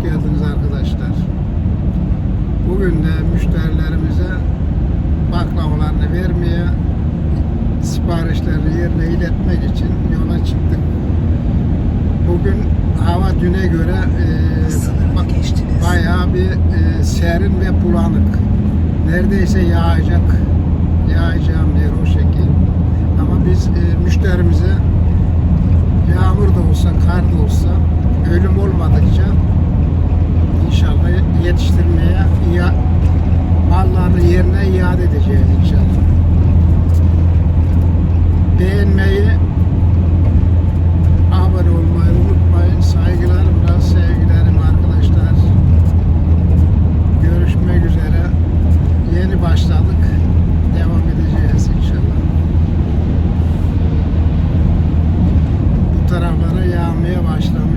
hoş geldiniz arkadaşlar. Bugün de müşterilerimize baklavalarını vermeye, siparişleri yerine iletmek için yola çıktık. Bugün hava düne göre e, bayağı bir e, serin ve bulanık. Neredeyse yağacak. Yağacağım diyor o şekil. Ama biz e, müşterimize yağmur da olsa, kar da olsa ölüm olmadıkça inşallah yetiştirmeye ya mallarını yerine iade edeceğiz inşallah. Beğenmeyi, abone olmayı unutmayın. Saygılarımla, sevgilerim arkadaşlar. Görüşmek üzere. Yeni başladık. Devam edeceğiz inşallah. Bu taraflara yağmaya başlamış.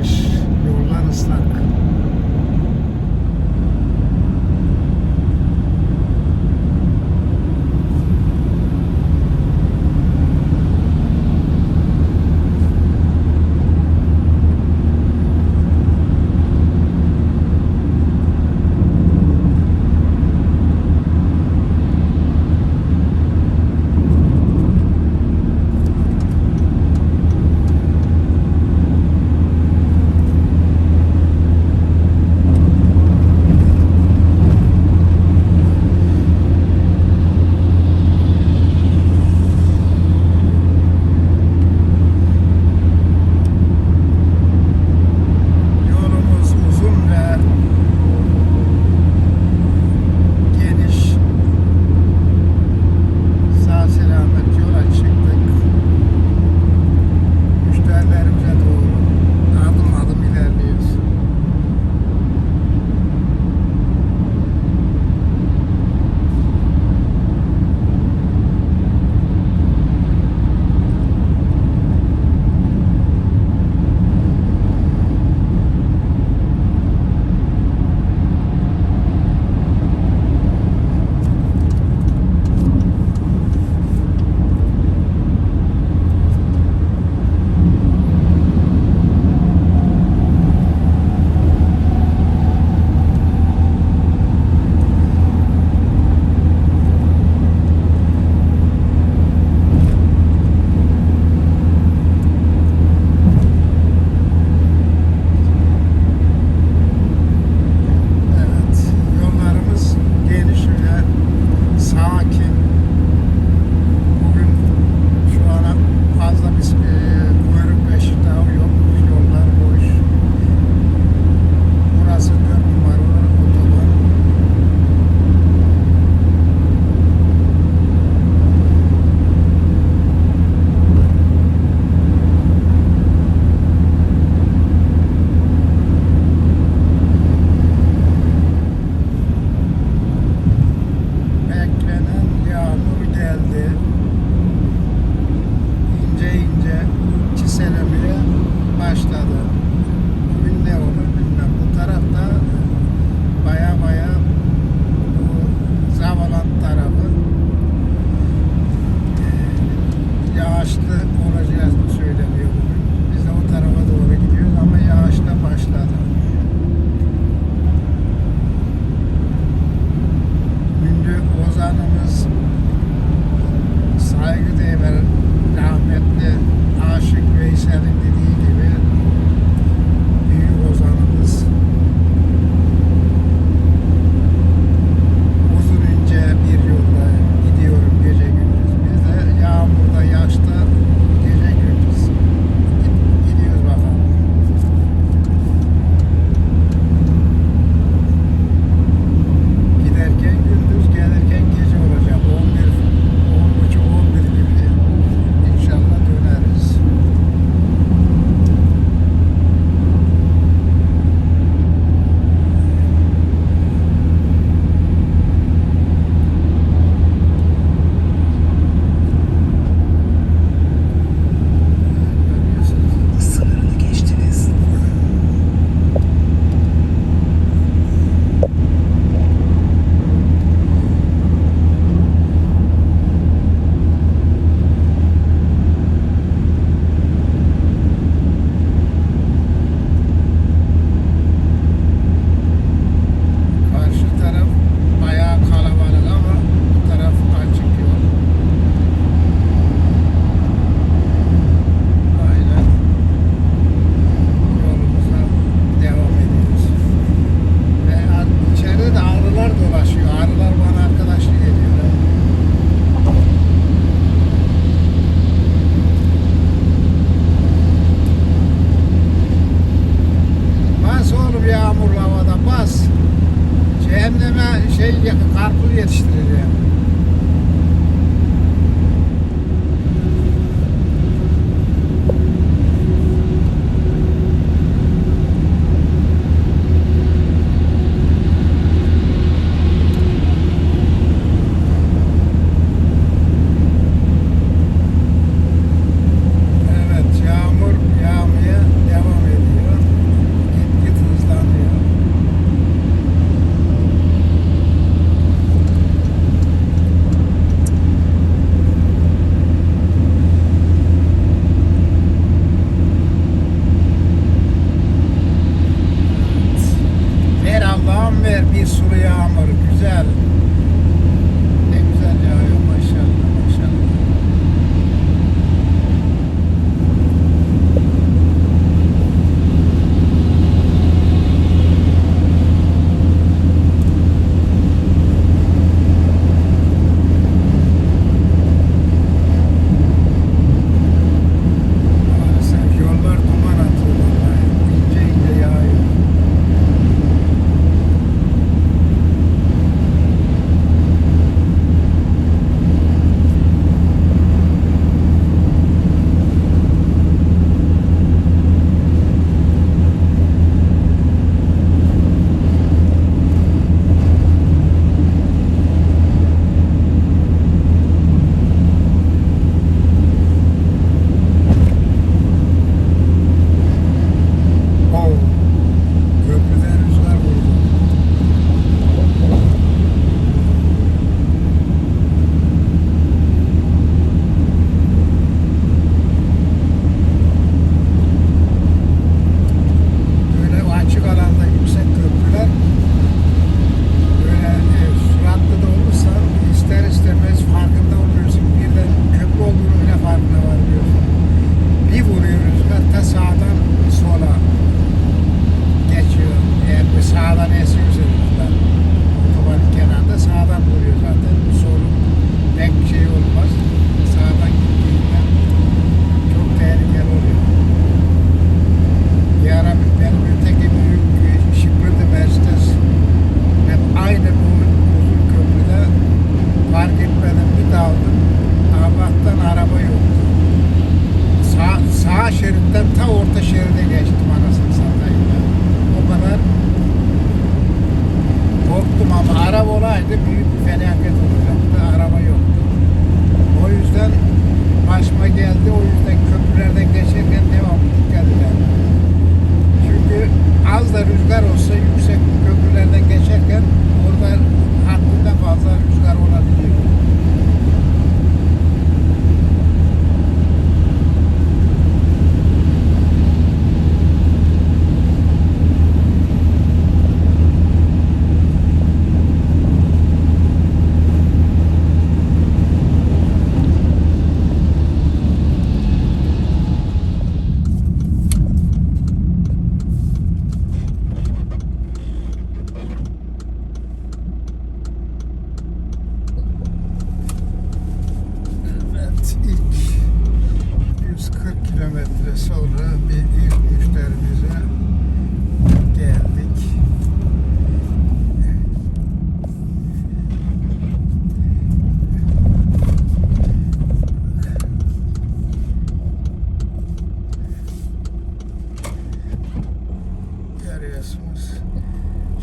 biliyorsunuz.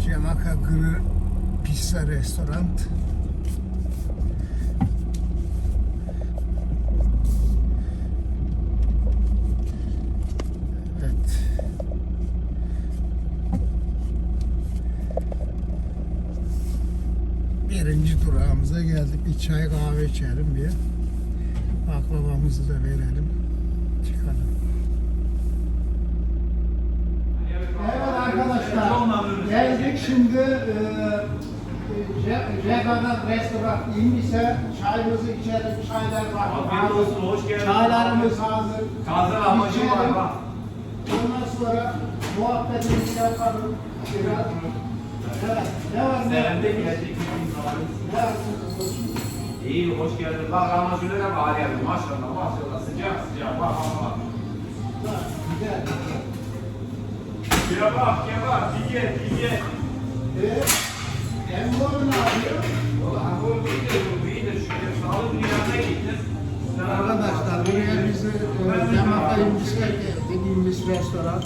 Jamaica Grill Pizza Restaurant. Evet. Birinci durağımıza geldik. Bir çay kahve içelim bir. Baklavamızı da verelim. Tekrardan restoran inmişse çayımızı içelim, çaylar var. Afiyet olsun, hoş geldin. Çaylarımız hazır. Taze amacım var bak. Ondan sonra muhabbetimizi yapalım biraz. Evet, ne var ne? Sen de gelecek Ne var? İyi, hoş geldin. Bak Ramazan'a bari geldim. Maşallah, maşallah. Sıcak sıcak. Bak, bak, bak. Bak, güzel. Kebap, kebap, diye, diye. Evet. Emmoğlu ne yapıyor? Bu iyidir, bu iyidir. Şükür sağlık dünyasına. Arkadaşlar buraya bizi e, Yumuşak dediğimiz restoran.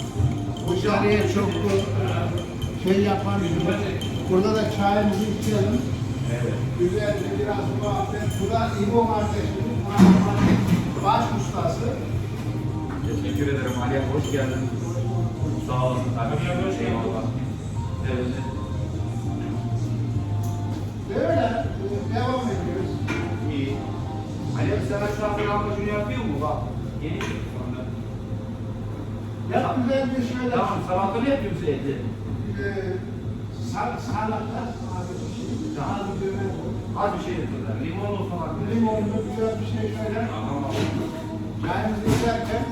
Dışarıya çok şey yapan Burada da çayımızı içelim. Evet. Güzel bir biraz muhabbet. Bu da İbo kardeşimiz. Baş ustası. Teşekkür ederim Ali hoş geldin. Sağ olasın kardeşim. Eyvallah. Evet. Böyle e, devam ediyoruz. İyi. Abi sana şu an bir lahmacun yapıyor mu? Bak. Yeni çıktı sonra. Ya güzel bir şöyle Tamam, sabahları yapıyor musun eti? e, sal, salata abi şey, daha bir dönem Az bir şey yapıyorlar. Limonlu falan. limonlu güzel bir şey şöyle Tamam. çayımızı içerken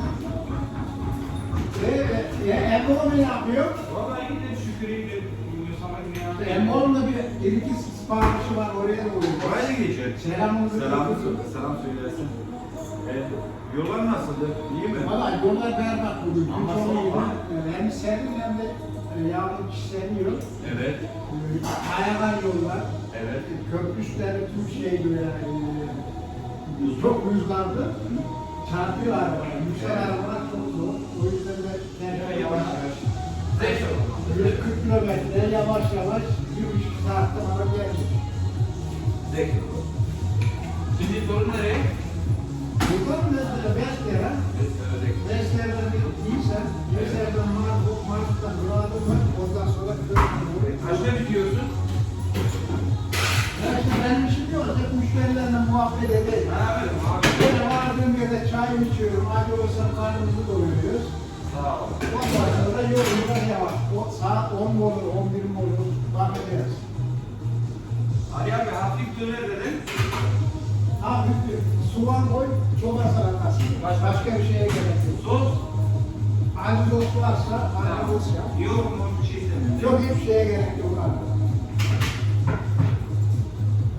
ve e, Emmoğlu ne yapıyor? Valla iyidir, şükür iyidir. Bugün sana dünyada Emmoğlu'nda bir, bir iki siparişi var oraya uğruyor. Oraya da geçiyor. Selamımızı Selam, iletiyoruz. selam söylersin. Evet. Yollar nasıldı? İyi mi? Valla yollar berbat bugün. Ama E, Hem serin hem de e, yağmur işleniyor. Evet. E, Kayalar yollar. Evet. Köprüsleri tüm şey böyle e, çok rüzgarlı. Çarpıyor arabalar. Yüksel arabalar çok zor. O yüzden de Ya, Yavaş yavaş. Zevk al. 140 kilometre yavaş yavaş bir buçuk saatte bana geldik. Zevk al. Şimdi sorun nereye? Buradan mesela Besler'e, Zevk. Besler'den bir iyiyse, Besler'den Marmut, Marmut'tan Murad'ın var, ondan sonra Kırık'ın Kaçta bitiyorsun? Ya işte benim işim yok, hep müşterilerle muhabbet edeyim. Beraber abi. Böyle vardığım yerde çay içiyorum, acı olsa karnımızı doyuruyoruz. Sağ ol. Ondan sonra yolumuza yavaş. O saat 10 mu döner dedin. Abi soğan koy, salatası. Başka? Başka bir şeye gerek yok. Sos. Acı sos varsa, acı sos yap. Yok mu bir şey istemiyorum. Yok hiçbir şeye gerek yok abi.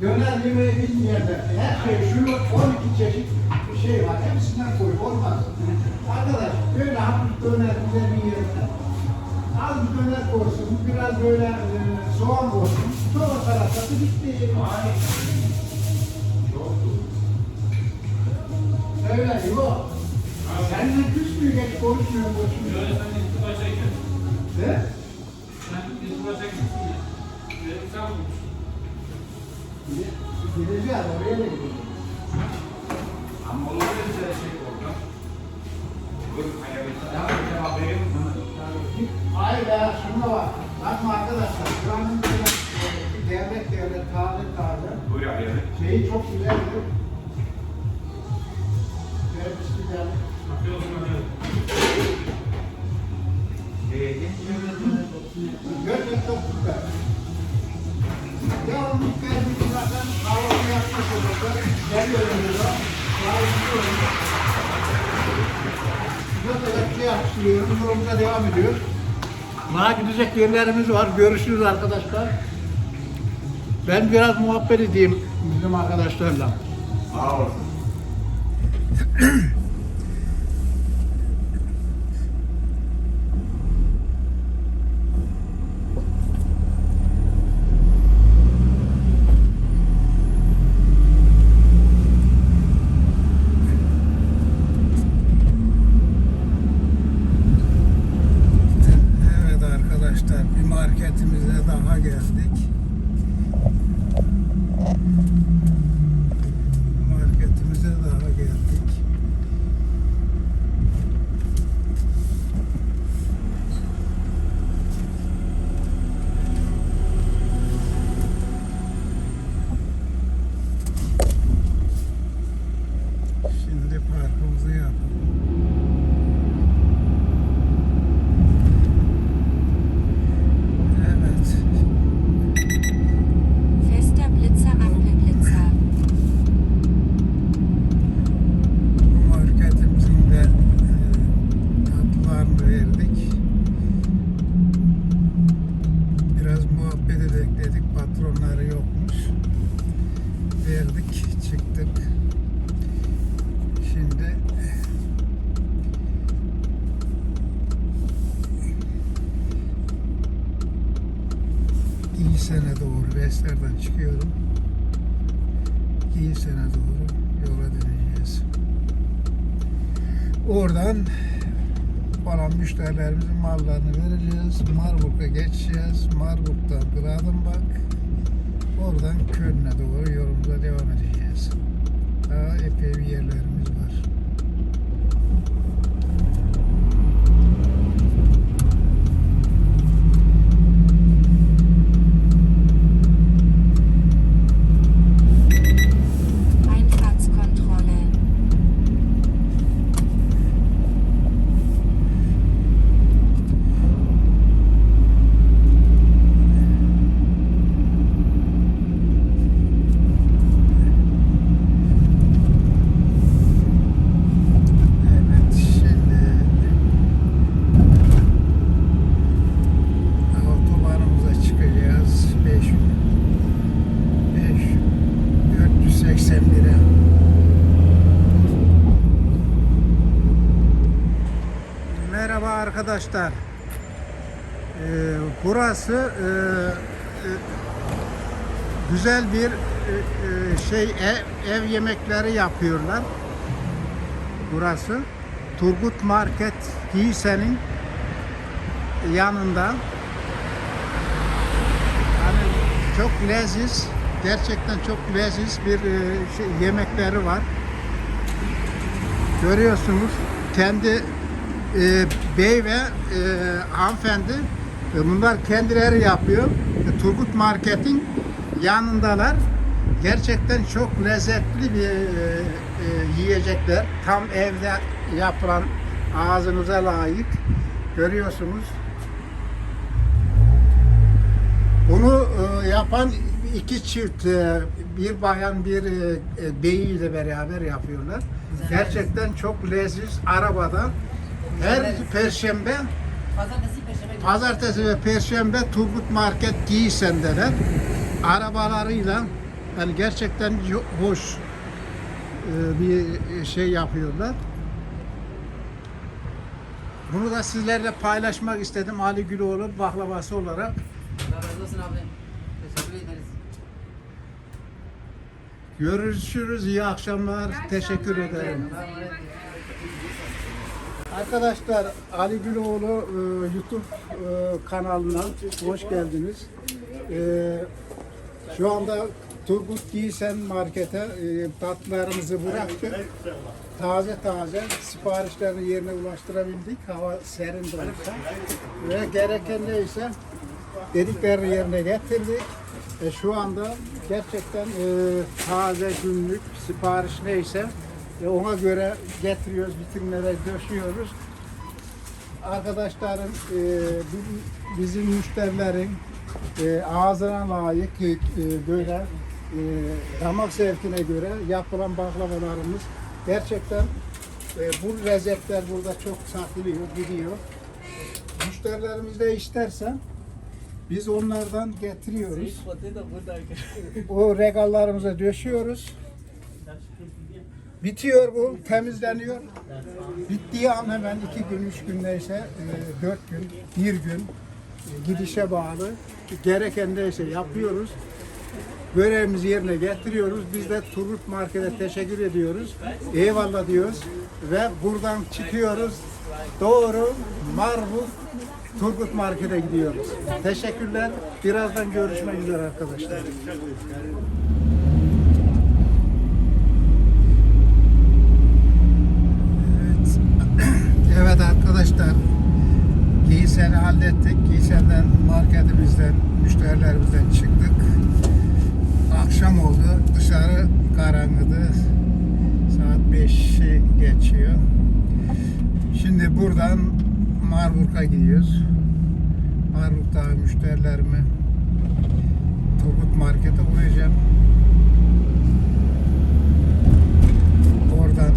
Döner yemeği bilmeyenler, her şey şunu 12 çeşit bir şey var. Hepsinden koy, olmaz. Arkadaş böyle hafif döner güzel bir yerine az bir döner koysun, biraz böyle e, soğan koysun, sonra salatası bitti. Ay. Çok. Öyle yok. Seninle küsmüyor, geç konuşmuyorum boşuna. Böyle sen istifa çekiyorsun. Ne? Sen istifa çekiyorsun ya. Benim sen bulmuşsun. Gideceğiz, oraya da gideceğiz. Ama olur da bize şey oldu. Dur, hayır. Ya bir cevap veriyor musun? Ay be şuna bak. Bakma arkadaşlar. Şuranın böyle devlet devlet taze taze. Buyur Ali abi. Şeyi çok güzeldi. Vermişti gel. Bakıyorsun öyle. Ee, Gerçekten çok güzel. Yalnız geldik zaten havası yapmış olursa. Geliyor önümüze. Kahvesi Burada da bir şey yapıştırıyoruz. Yolumuza devam ediyoruz. Daha gidecek yerlerimiz var. Görüşürüz arkadaşlar. Ben biraz muhabbet edeyim bizim arkadaşlarla. Sağ olasın. arkadaşlar. Ee, burası e, e, güzel bir e, e, şey ev, ev yemekleri yapıyorlar burası. Turgut Market Giysen'in yanında. Yani çok leziz, gerçekten çok leziz bir e, şey, yemekleri var. Görüyorsunuz kendi e, bey ve e, hanımefendi e, bunlar kendileri yapıyor. E, Turgut Market'in yanındalar. Gerçekten çok lezzetli bir e, e, yiyecekler. Tam evde yapılan ağzınıza layık. Görüyorsunuz. Bunu e, yapan iki çift, e, bir bayan bir e, e, beyiyle beraber yapıyorlar. Gerçekten çok leziz. Arabada her perşembe Pazartesi, perşembe günü. Pazartesi ve Perşembe Turgut Market Giysen'deler. Arabalarıyla yani gerçekten hoş e, bir şey yapıyorlar. Bunu da sizlerle paylaşmak istedim Ali Güloğlu baklavası olarak. Razı olsun abi. Teşekkür ederiz. Görüşürüz. iyi akşamlar. Teşekkür ederim. Arkadaşlar Ali Güloğlu e, YouTube e, kanalına hoş geldiniz. E, şu anda Turgut Giysen Market'e e, tatlılarımızı bıraktık. Taze taze siparişlerini yerine ulaştırabildik. Hava serin de. Ve gereken neyse dediklerini yerine getirdik. E, şu anda gerçekten e, taze günlük sipariş neyse e, ona göre getiriyoruz, vitrinlere döşüyoruz. Arkadaşların, e, bi- bizim müşterilerin e, ağzına layık e, böyle e, damak zevkine göre yapılan baklavalarımız gerçekten e, bu lezzetler burada çok satılıyor, gidiyor. Müşterilerimiz de isterse biz onlardan getiriyoruz. O regallarımıza döşüyoruz. Bitiyor bu, temizleniyor. Bittiği an hemen iki gün, üç gün neyse, e, dört gün, bir gün e, gidişe bağlı. Gereken neyse yapıyoruz. Görevimizi yerine getiriyoruz. Biz de Turgut Market'e teşekkür ediyoruz. Eyvallah diyoruz. Ve buradan çıkıyoruz. Doğru Marburg Turgut Market'e gidiyoruz. Teşekkürler. Birazdan görüşmek üzere arkadaşlar. Evet. evet arkadaşlar. Giysen'i hallettik. Giysen'den marketimizden, müşterilerimizden çıktık. Akşam oldu. Dışarı karanlıdı. Saat 5'i geçiyor. Şimdi buradan Marburg'a gidiyoruz. Marburg'da müşterilerimi Turgut Market'e uğrayacağım. Oradan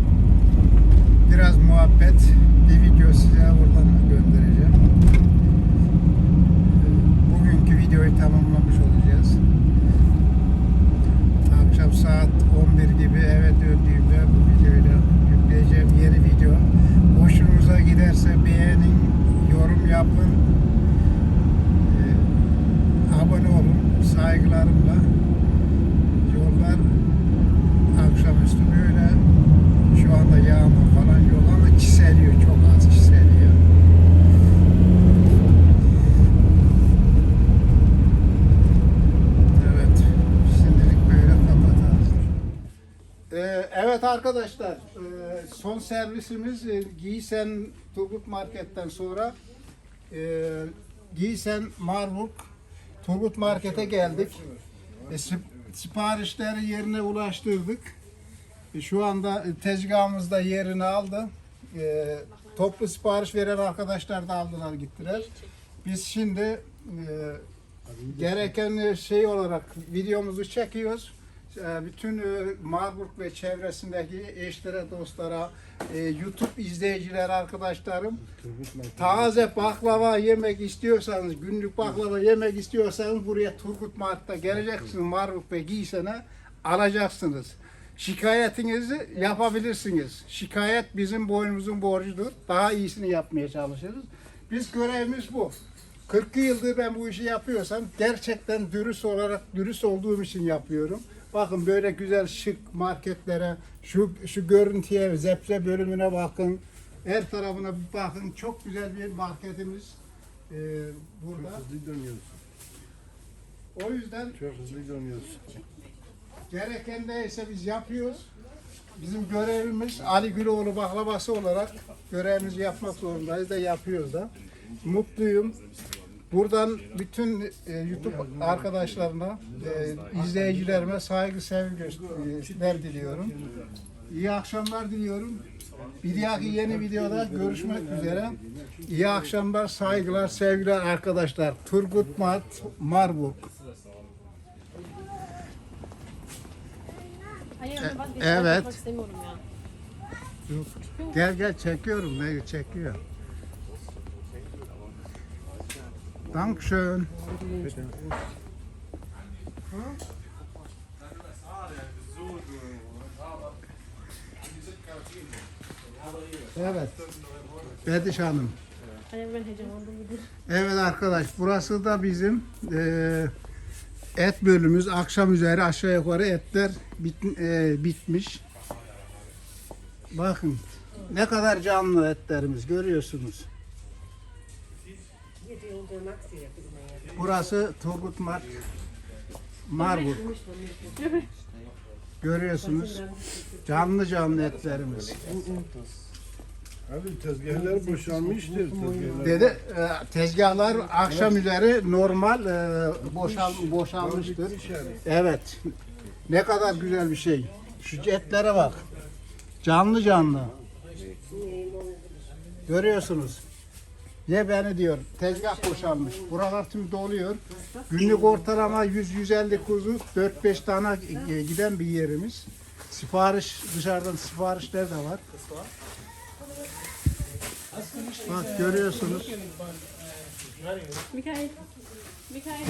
biraz muhabbet, bir video size oradan göndereceğim. Videoyu tamamlamış olacağız. Akşam saat 11 gibi eve döndüğümde bu videoyu da yükleyeceğim yeni video. Hoşunuza giderse beğenin, yorum yapın, Ee, abone olun. Arkadaşlar e, son servisimiz e, Giysen Turgut Market'ten sonra e, Giysen Marburg Turgut Market'e geldik. Sip- siparişleri yerine ulaştırdık. Şu anda e, tezgahımız da yerini aldı. Toplu sipariş veren arkadaşlar da aldılar gittiler. Biz şimdi gereken şey olarak videomuzu çekiyoruz. E, Bütün e, Marburg ve çevresindeki eşlere, dostlara, e, YouTube izleyiciler, arkadaşlarım taze baklava yemek istiyorsanız, günlük baklava yemek istiyorsanız buraya Turgut Mart'ta geleceksiniz. Marburg ve Giysen'e alacaksınız. Şikayetinizi yapabilirsiniz. Şikayet bizim boynumuzun borcudur. Daha iyisini yapmaya çalışırız. Biz görevimiz bu. 40 yıldır ben bu işi yapıyorsam gerçekten dürüst olarak dürüst olduğum için yapıyorum. Bakın böyle güzel şık marketlere, şu şu görüntüye, zepse bölümüne bakın. Her tarafına bir bakın. Çok güzel bir marketimiz ee, burada. Hızlı dönüyorsun. O yüzden Çok hızlı dönüyorsun. gereken neyse biz yapıyoruz. Bizim görevimiz Ali Güloğlu baklavası olarak görevimizi yapmak zorundayız da yapıyoruz da. Mutluyum. Buradan bütün e, YouTube arkadaşlarına, e, izleyicilerime saygı, sevgi göster diliyorum. İyi akşamlar diliyorum. Bir dahaki yeni videoda görüşmek üzere. İyi akşamlar, saygılar, sevgiler arkadaşlar. Turgut Mart, Marburg. Hayır, E- bak evet. Gel gel çekiyorum. Ne çekiyor? Dankeschön. Evet. Bediş Hanım. Evet arkadaş burası da bizim eee, et bölümümüz. Akşam üzeri aşağı yukarı etler bit, eee, bitmiş. Bakın ne kadar canlı etlerimiz görüyorsunuz. Burası Turgut Mart Marburg. Görüyorsunuz. Canlı canlı etlerimiz. Abi tezgahlar boşalmıştır. Tezgahlar. Dedi e, tezgahlar akşam üzeri normal e, boşal boşalmıştır. Evet. Ne kadar güzel bir şey. Şu etlere bak. Canlı canlı. Görüyorsunuz. Ye beni diyor. Tezgah boşalmış. Buralar tüm doluyor. Günlük ortalama 100-150 kuzu 4-5 tane e, giden bir yerimiz. Sipariş dışarıdan siparişler de var. Bak görüyorsunuz.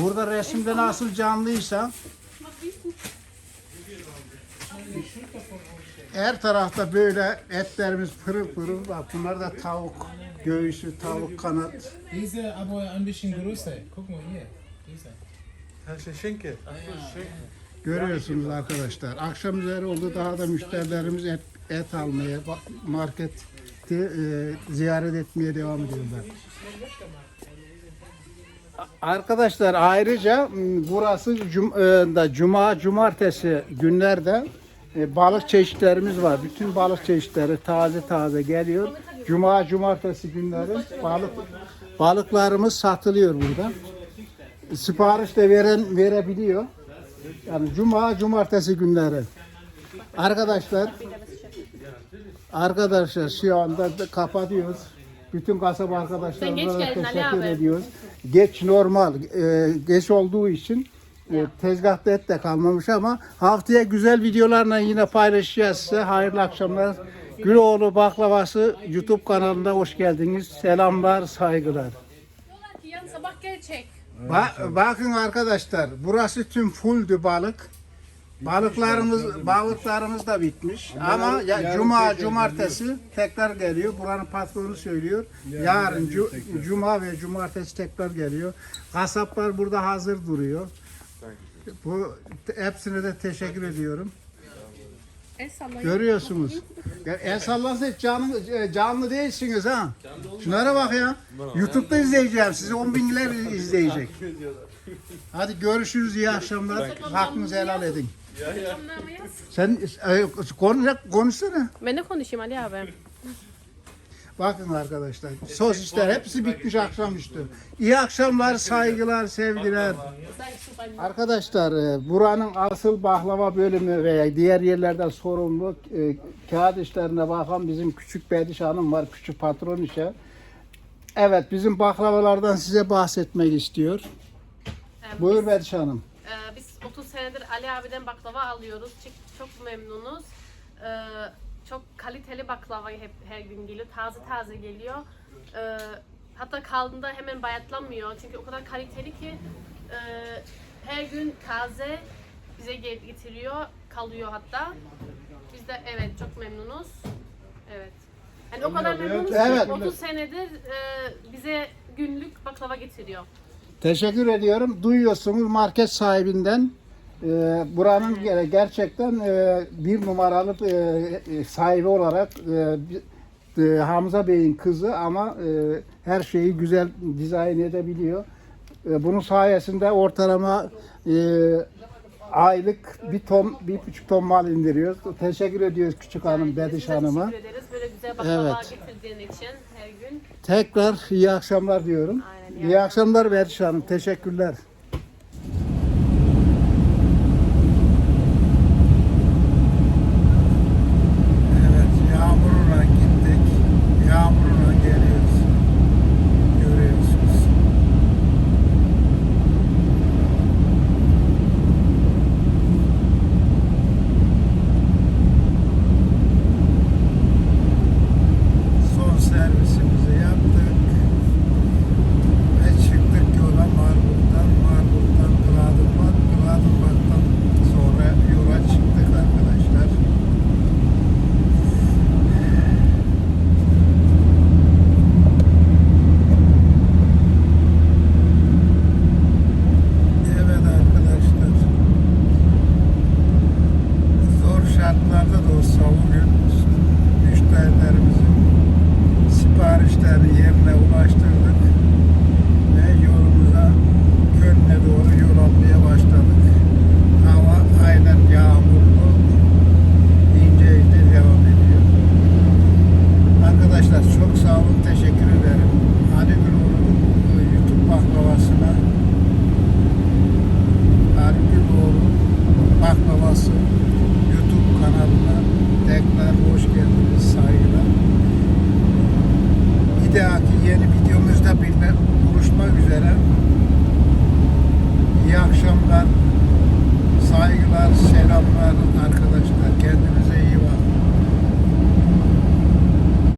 Burada resimde nasıl canlıysa her tarafta böyle etlerimiz pırıl pırıl. Bak bunlar da tavuk göğüsü, tavuk kanat. Diese aber ein bisschen größer. Guck mal hier. Diese. Her şey şenke. Görüyorsunuz arkadaşlar. Akşam üzeri oldu daha da müşterilerimiz et, et almaya, marketi e, ziyaret etmeye devam ediyorlar. Arkadaşlar ayrıca burası cum, e, da cuma cumartesi günlerde e, balık çeşitlerimiz var. Bütün balık çeşitleri taze taze geliyor. Cuma cumartesi günleri balık balıklarımız satılıyor burada. Sipariş de veren verebiliyor. Yani cuma cumartesi günleri. Arkadaşlar Arkadaşlar şu anda da kapatıyoruz. Bütün kasaba Sen arkadaşlarımıza teşekkür ediyoruz. Geç normal. e, geç olduğu için e, tezgahta et de kalmamış ama haftaya güzel videolarla yine paylaşacağız size. Hayırlı akşamlar. Güloğlu Baklavası YouTube kanalına hoş geldiniz. Selamlar, saygılar. Jan sabah gelecek. Ba- bakın arkadaşlar, burası tüm fulldü balık. Balıklarımız balıklarımız da bitmiş. Ama ya, cuma cumartesi tekrar geliyor. Buranın patronu söylüyor. Yarın, cu- cuma ve cumartesi tekrar geliyor. Kasaplar burada hazır duruyor. Bu hepsine de teşekkür ediyorum. El sallayın. Görüyorsunuz. Ya, el sallarsa canlı, canlı değilsiniz ha. Şunlara bak ya. Youtube'da izleyeceğim. Sizi 10 binler izleyecek. Hadi görüşürüz. iyi akşamlar. Hakkınızı helal edin. Sen e, konuş, konuşsana. Ben de konuşayım Ali abi. Bakın arkadaşlar sosisler hepsi bitmiş akşamüstü. İyi akşamlar, saygılar, sevgiler. Arkadaşlar e, buranın asıl baklava bölümü veya diğer yerlerden sorumlu e, kağıt işlerine bakan bizim küçük Bediş Hanım var, küçük patron işe. Evet bizim baklavalardan size bahsetmek istiyor. Ee, Buyur biz, Bediş Hanım. e, biz 30 senedir Ali abiden baklava alıyoruz. Çok, çok memnunuz. Ee, çok kaliteli baklava hep her gün geliyor. Taze taze geliyor. Ee, hatta kaldığında hemen bayatlanmıyor. Çünkü o kadar kaliteli ki e, her gün taze bize getiriyor. Kalıyor hatta. Biz de evet çok memnunuz. Evet. Yani o kadar memnunuz ki Evet. 30 senedir e, bize günlük baklava getiriyor. Teşekkür ediyorum. Duyuyorsunuz market sahibinden. E, buranın ge- gerçekten e, bir numaralı e, e, sahibi olarak e, e, Hamza Bey'in kızı ama e, her şeyi güzel dizayn edebiliyor. E, bunun sayesinde ortalama e, aylık bir ton, bir buçuk ton mal indiriyoruz. Teşekkür ediyoruz küçük hanım, Bediş Hanım'a. Teşekkür ederiz böyle güzel baklava Evet. getirdiğin için her gün. Tekrar iyi akşamlar diyorum. Aynen, iyi İyi akşamlar Bediş Hanım. Teşekkürler.